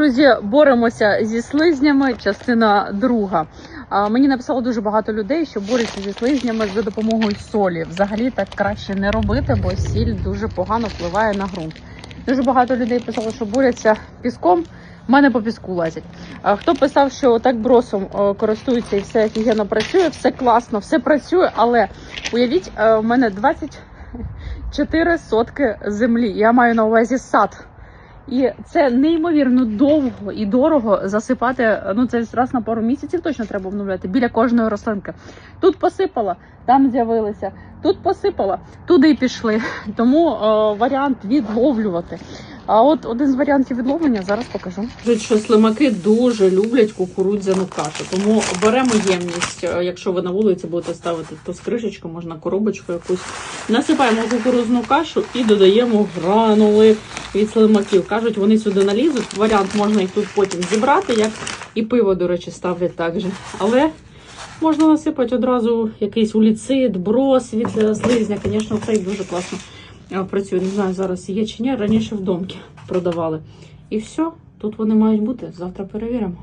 Друзі, боремося зі слизнями. Частина друга. А, Мені написало дуже багато людей, що борються зі слизнями за допомогою солі. Взагалі так краще не робити, бо сіль дуже погано впливає на ґрунт. Дуже багато людей писало, що борються піском. В мене по піску лазять. А хто писав, що так бросом е, користується і все офігенно працює, все класно, все працює, але уявіть, е, в мене 24 сотки землі. Я маю на увазі сад. І це неймовірно довго і дорого засипати. Ну це раз на пару місяців точно треба обновляти біля кожної рослинки. Тут посипала, там з'явилися, тут посипала, туди пішли. Тому е, варіант відловлювати. А от один з варіантів відловлення зараз покажу. Кажуть, що слимаки дуже люблять кукурудзяну кашу, тому беремо ємність. Е, Якщо ви на вулиці будете ставити то з кришечку, можна коробочку якусь. Насипаємо кукурудзну кашу і додаємо гранули від слимаків. Кажуть, вони сюди налізуть. Варіант можна їх тут потім зібрати, як і пиво, до речі, ставлять так. Але можна насипати одразу якийсь уліцит, брос від е, слизня. Звісно, цей дуже класно е, працює. Не знаю, зараз є чи ні. Раніше в домки продавали. І все, тут вони мають бути. Завтра перевіримо.